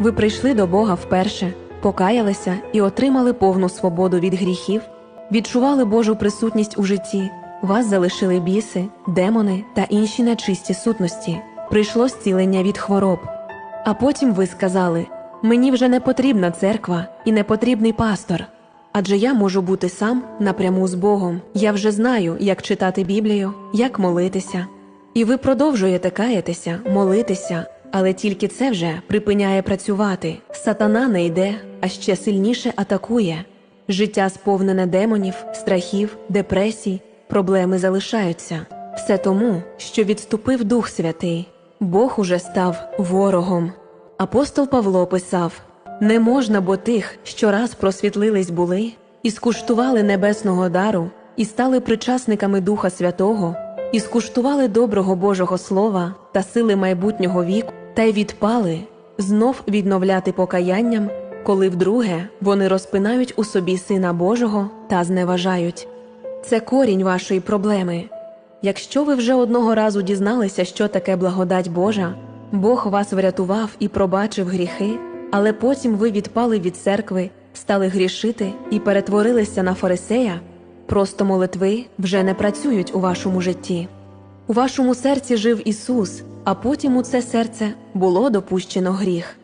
Ви прийшли до Бога вперше, покаялися і отримали повну свободу від гріхів, відчували Божу присутність у житті, вас залишили біси, демони та інші нечисті сутності. Прийшло зцілення від хвороб. А потім ви сказали: Мені вже не потрібна церква і не потрібний пастор. Адже я можу бути сам напряму з Богом. Я вже знаю, як читати Біблію, як молитися. І ви продовжуєте каятися, молитися, але тільки це вже припиняє працювати. Сатана не йде, а ще сильніше атакує. Життя сповнене демонів, страхів, депресій, проблеми залишаються. Все тому, що відступив Дух Святий. Бог уже став ворогом. Апостол Павло писав: Не можна, бо тих, що раз просвітлились були, і скуштували небесного дару, і стали причасниками Духа Святого, і скуштували доброго Божого Слова та сили майбутнього віку, та й відпали, знов відновляти покаянням, коли вдруге вони розпинають у собі Сина Божого та зневажають. Це корінь вашої проблеми. Якщо ви вже одного разу дізналися, що таке благодать Божа, Бог вас врятував і пробачив гріхи, але потім ви відпали від церкви, стали грішити і перетворилися на фарисея, просто молитви вже не працюють у вашому житті. У вашому серці жив Ісус, а потім у це серце було допущено гріх.